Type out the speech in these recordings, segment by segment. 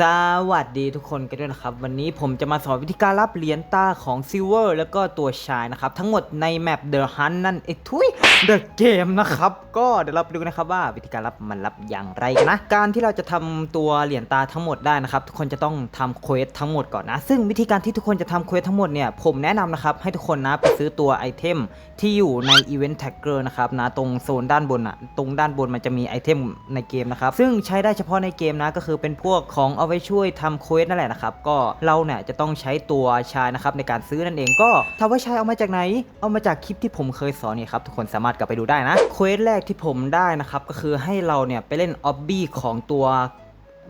สวัสดีทุกคนกันด้วยนะครับ วันนี้ผมจะมาสอนวิธีการรับเหรียญตาของซิลเวอร์แล้วก็ตัวชายนะครับ ทั้งหมดในแมป The Hunt นั่นเองทุย The Game นะครับ ก็เดี๋ยวเราไปดูกันนะครับว่าวิธีการรับมันรับอย่างไรกันนะ การที่เราจะทำตัวเหรียญตาทั้งหมดได้นะครับ ทุกคนจะต้องทำเควสทั้งหมดก่อนนะ ซึ่งวิธีการที่ทุกคนจะทำเควสทั้งหมดเนี่ยผมแนะนำนะครับให้ทุกคนนะไปซื้อตัวไอเทมที่อยู่ใน Event Tagger นะครับนะตรงโซนด้านบนอะตรงด้านบนมันจะมีไอเทมในเกมนะครับซึ่งใช้ได้เฉพาะในเกมนะก็คือเป็นพวกของเอาไว้ช่วยทำเควสนั่นแหละนะครับ ก็เราเนี่ยจะต้องใช้ตัวชายนะครับในการซื้อนั่นเองก็ถามว่าชายเอามาจากไหน เอามาจากคลิปที่ผมเคยสอนนี่ครับทุกคนสามารถกลับไปดูได้นะเควสแรกที่ผมได้นะครับก็คือให้เราเนี่ยไปเล่นออบบี้ของตัว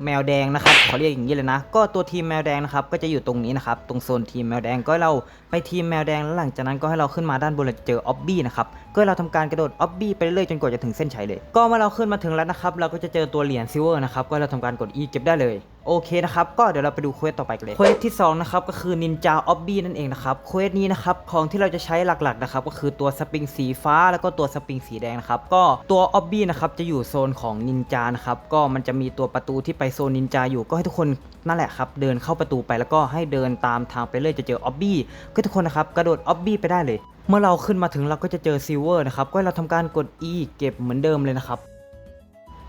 แมวแดงนะครับขอเรียกอย่างนี้เลยนะ ก็ตัวทีมแมวแดงนะครับก็จะอยู่ตรงนี้นะครับตรงโซนทีมแมวแดงก็ให้เราไปทีมแมวแดงแล้วหลังจากนั้นก็ให้เราขึ้นมาด้านบนเราจะเจอออบบี้นะครับก็ให้เราทำการกระโดดออบบี้ไปเรื่อยจนกว่าจะถึงเส้นชัยเลย ก็เมื่อเราขึ้นมาถึงแล้วนะครับเราก็จะเจอตัวเหรียญซิลเวอร์นะครับก็เราทำการกด E เก็บได้เลย โอเคนะครับ ก็เดี๋ยวเราไปดูเควสต่อไปกันเลยเควสที่สองนะครับก็คือนินจาออบบี้นั่นเองนะครับเควสนี้นะครับของที่เราจะใช้หลักๆนะครับก็คือตัวสปริงสีฟ้าแล้วก็ตัวสปริงสีแดงนะครับก็ตัวออบบี้นะครับจะอยู่โซนของนินจานะครับก็มันจะมีตัวประตูที่ไปโซนนินจาอยู่ก็ให้ทุกคนนั่นแหละครับเดินเข้าประตูไปแล้วก็ให้เดินตามทางไปเรื่อยจะเจอออบบี้ก็ทุกคนนะครับกระโดดออบบี้ไปได้เลย เมื่อเราขึ้นมาถึงเราก็จะเจอซิลเวอร์นะครับก็ให้เราทำการกด E เก็บเหมือนเดิมเลยนะครับ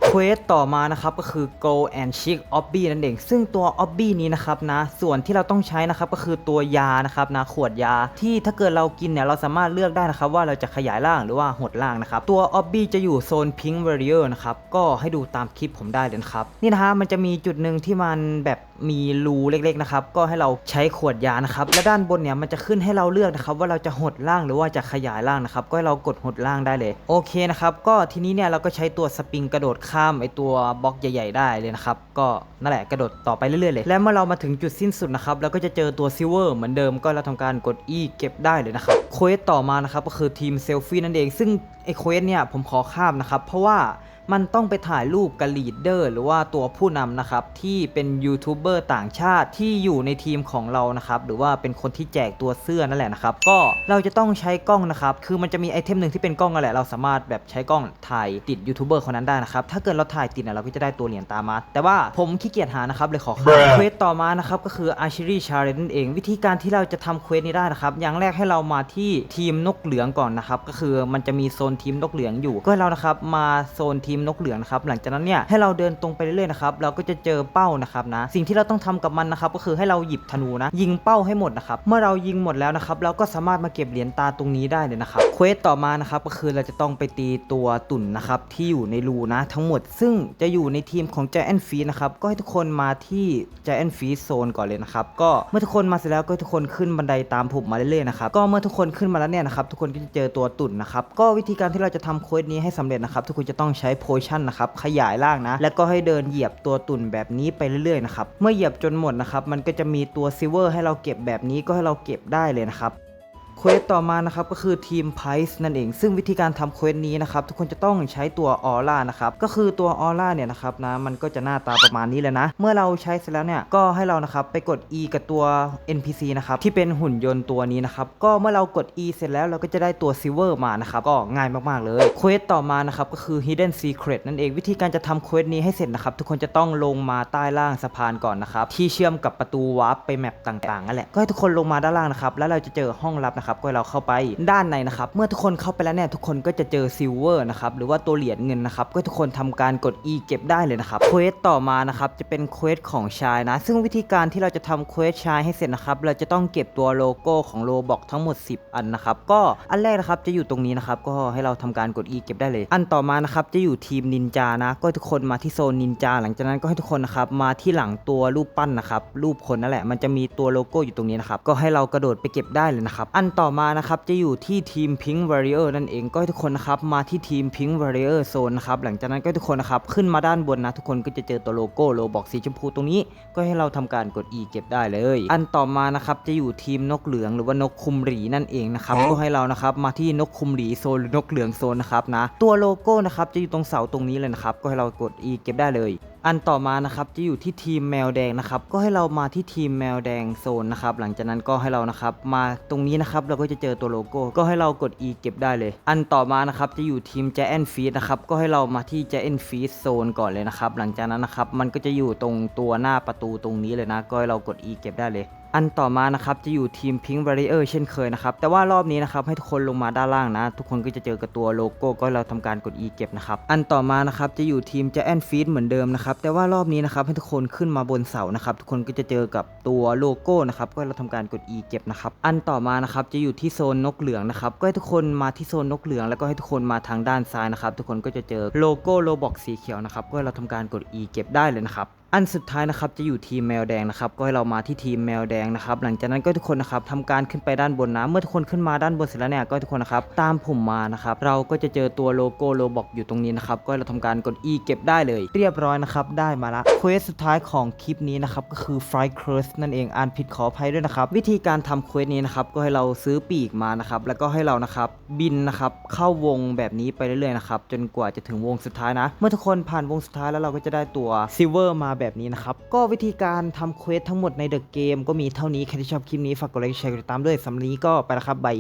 เควสต่อมานะครับก็คือ Go and Chic Obby นั่นเอง ซึ่งตัว Obby นี้นะครับนะส่วนที่เราต้องใช้นะครับก็คือตัวยานะครับนะขวดยาที่ถ้าเกิดเรากินเนี่ยเราสามารถเลือกได้นะครับว่าเราจะขยายร่างหรือว่าหดร่างนะครับตัว Obby จะอยู่โซน Pink Barrier นะครับก็ให้ดูตามคลิปผมได้เลยนะครับนี่นะฮะมันจะมีจุดหนึ่งที่มันแบบมีรูเล็กๆนะครับก็ให้เราใช้ขวดยานะครับและด้านบนเนี่ยมันจะขึ้นให้เราเลือกนะครับว่าเราจะหดร่างหรือว่าจะขยายร่างนะครับก็ให้เรากดหดร่างได้เลยโอเคนะครับก็ทีนี้เนี่ยเราก็ใช้ตัวสปริงกระโดดขข้ามไอตัวบล็อกใหญ่ ๆ ได้เลยนะครับ ก็นั่นแหละกระโดดต่อไปเรื่อยๆเลย และเมื่อเรามาถึงจุดสิ้นสุดนะครับเราก็จะเจอตัวซิลเวอร์เหมือนเดิมก็เราทำการกด E เก็บได้เลยนะครับเควสต่อมานะครับก็คือทีมเซลฟี่นั่นเองซึ่งไอเควสเนี่ยผมขอข้ามนะครับเพราะว่า มันต้องไปถ่ายรูปกับลีดเดอร์หรือว่าตัวผู้นำนะครับ ที่เป็นยูทูบเบอร์ต่างชาติที่อยู่ในทีมของเรานะครับ หรือว่าเป็นคนที่แจกตัวเสื้อนั่นแหละนะครับ ก็เราจะต้องใช้กล้องนะครับ คือมันจะมีไอเทมหนึ่งที่เป็นกล้องนั่นแหละเราสามารถแบบใช้กล้องถ่ายติดยูทูบเบอร์คนนั้นได้นะครับ ถ้าเกิดเราถ่ายติดเนี่ยเราก็จะได้ตัวเหรียญตามมา แต่ว่าผมขี้เกียจหานะครับเลยขอข้าม Bruh เควสต่อมานะครับก็คือ Archery Challenge นั่นเอง วิธีการที่เราจะทำเควสนี้ได้นะครับ อย่างแรกให้เรามาที่ทีมนกเหลืองก่อนนะครับ ก็คือมันจะมีโซนทีมนกเหลืองอยู่ ก็ให้เรานะครับมาโซนทีมนกเหลืองนะครับหลังจากนั้นเนี่ยให้เราเดินตรงไปเรื่อยๆนะครับเราก็จะเจอเป้านะครับนะสิ่งที่เราต้องทำกับมันนะครับก็คือให้เราหยิบธนูนะยิงเป้าให้หมดนะครับเมื่อเรายิงหมดแล้วนะครับเราก็สามารถมาเก็บเหรียญตาตรงนี้ได้เลยนะครับเควสต่อมานะครับก็คือเราจะต้องไปตีตัวตุ่นนะครับที่อยู่ในรูนะทั้งหมด ซึ่งจะอยู่ในทีมของ Giant f e e นะครับก็ให้ทุกคนมาที่ Giant f e e โซนก่อนเลยนะครับก็เมื่อทุกคนมาเสร็จแล้วก็ให้ทุกคนขึ้นบันไดตามผมมาเรื่อยๆนะครับก็เมื่อทุกคนขึ้นมาแล้วเนี่ยนะครับทุกคนก็จะเจอตัวตุ่นนะครับก็วิธีการที่เราจะทำเควสนี้ให้สำเร็จนะครับทุกคนจะต้องใช้โพชั่นนะครับขยายร่างนะ แล้วก็ให้เดินเหยียบตัวตุ่นแบบนี้ไปเรื่อยๆนะครับเมื่อเหยียบจนหมดนะครับมันก็จะมีตัวซิเวอร์ให้เราเก็บแบบนี้ก็ให้เราเก็บได้เลยนะครับ เควสต่อมานะครับก็คือทีมไพส์นั่นเอง ซึ่งวิธีการทำเควสนี้นะครับทุกคนจะต้องใช้ตัวออร่านะครับก็คือตัวออร่าเนี่ยนะครับนะมันก็จะหน้าตาประมาณนี้เลยนะ เมื่อเราใช้เสร็จแล้วเนี่ยก็ให้เรานะครับไปกด E กับตัว NPC นะครับที่เป็นหุ่นยนต์ตัวนี้นะครับก็เมื่อเรากด E เสร็จแล้วเราก็จะได้ตัวซิเวอร์มานะครับก็ง่ายมากๆเลยเควสต่อมานะครับก็คือ Hidden Secret นั่นเองวิธีการจะทำเควสนี้ให้เสร็จนะครับทุกคนจะต้องลงมาใต้ล่างสะพานก่อนนะครับที่เชื่อมกับประตูวาร์ปไปแมปต่างๆนั่นแหละก็ให้ทุกคนลงมาด้านล่างนะครับแล้วเราจะเจอห้องลับนะครับก็ให้เราเข้าไปด้านในนะครับเมื่อทุกคนเข้าไปแล้วเนี่ยทุกคนก็จะเจอซิลเวอร์นะครับหรือว่าตัวเหรียญเงินนะครับก็ทุกคนทำการกด E เก็บได้เลยนะครับเควสต่อมานะครับจะเป็นเควสของชายนะ ซึ่งวิธีการที่เราจะทำเควสชายให้เสร็จนะครับเราจะต้องเก็บตัวโลโก้ของโลบอกทั้งหมด 10 อันนะครับก็อันแรกนะครับจะอยู่ตรงนี้นะครับก็ให้เราทำการกด E เก็บได้เลย อันต่อมานะครับจะอยู่ทีมนินจานะ ก็ทุกคนมาที่โซนนินจาหลังจากนั้นก็ให้ทุกคนนะครับมาที่หลังตัวรูปปั้นนะครับรูปคนนั่นแหละมันจะมีตัวโลโก้อยู่ตรงนี้นะครับก็ให้เรากระโดดไปเก็บได้เลยนะครับอันต่อมานะครับจะอยู่ที่ทีม Pink Warrior นั่นเองก็ให้ทุกคนนะครับมาที่ทีม Pink Warrior Zone นะครับหลังจากนั้นก็ให้ทุกคนนะครับขึ้นมาด้านบนนะทุกคนก็จะเจอตัวโลโก้โลบอกสีชมพูตรงนี้ก็ให้เราทำการกด E เก็บได้เลย อันต่อมานะครับจะอยู่ทีมนกเหลืองหรือว่านกคุมหรีนั่นเองนะครับก็ให้เรานะครับมาที่นกคุมหรีโซนหรือนกเหลืองโซนนะครับนะตัวโลโก้นะครับจะอยู่ตรงเสาตรงนี้เลยนะครับก็ให้เรากด E เก็บได้เลย อันต่อมานะครับจะอยู่ที่ทีมแมวแดงนะครับก็ให้เรามาที่ทีมแมวแดงโซนนะครับหลังจากนั้นก็ให้เรานะครับมาตรงนี้นะครับเราก็จะเจอตัวโลโก้ ก็ให้เรากด E เก็บได้เลย อันต่อมานะครับจะอยู่ทีมแจนฟีดนะครับก็ให้เรามาที่แจนฟีดโซนก่อนเลยนะครับหลังจากนั้นนะครับมันก็จะอยู่ตรงตัวหน้าประตูตรงนี้เลยนะ ก็ให้เรากด E เก็บได้เลย อันต่อมานะครับจะอยู่ทีม Pink Barrier เช่นเคยนะครับ แต่ว่ารอบนี้นะครับให้ทุกคนลงมาด้านล่างนะ ทุกคนก็จะเจอกับตัวโลโก้ก็เราทำการกด E เก็บนะครับ อันต่อมานะครับจะอยู่ทีม Giant Feed เหมือนเดิมนะครับ แต่ว่ารอบนี้นะครับให้ทุกคนขึ้นมาบนเสานะครับ ทุกคนก็จะเจอกับตัวโลโก้นะครับ ก็เราทำการกด E เก็บนะครับ อันต่อมานะครับจะอยู่ที่โซนนกเหลืองนะครับ ก็ให้ทุกคนมาที่โซนนกเหลือง แล้วก็ให้ทุกคนมาทางด้านซ้ายนะครับ ทุกคนก็จะเจอโลโก้โลบอกสีเขียวนะครับ ก็เราทำการกด E เก็บได้เลยนะครับอันสุดท้ายนะครับจะอยู่ทีมแมวแดงนะครับก็ให้เรามาที่ทีมแมวแดงนะครับหลังจากนั้นก็ทุกคนนะครับทำการขึ้นไปด้านบนนะเมื่อทุกคนขึ้นมาด้านบนเสร็จแล้วเนี่ยก็ทุกคนนะครับตามผมมานะครับเราก็จะเจอตัวโลโก้โลบอกอยู่ตรงนี้นะครับก็ให้เราทำการกด E เก็บได้เลย เรียบร้อยนะครับได้มาละเควสสุดท้ายของคลิปนี้นะครับก็คือ Fry crush นั่นเองอ่านผิดขออภัยด้วยนะครับวิธีการทำเควสนี้นะครับก็ให้เราซื้อปีกมานะครับแล้วก็ให้เรานะครับบินนะครับเข้าวงแบบนี้ไปเรื่อยๆนะครับจนกว่าจะถึงวงสุดท้ายนะ เมื่อทุกคนผ่านวงสุดท้ายแล้วเราก็จะได้ตัวซิเวอร์มาแบบนี้นะครับ ก็วิธีการทำเควสทั้งหมดในเดอะเกมก็มีเท่านี้ใครที่ชอบคลิปนี้ฝากกดไลค์แชร์กดติดตามด้วยสำหรับนี้ก็ไปแล้วครับบาย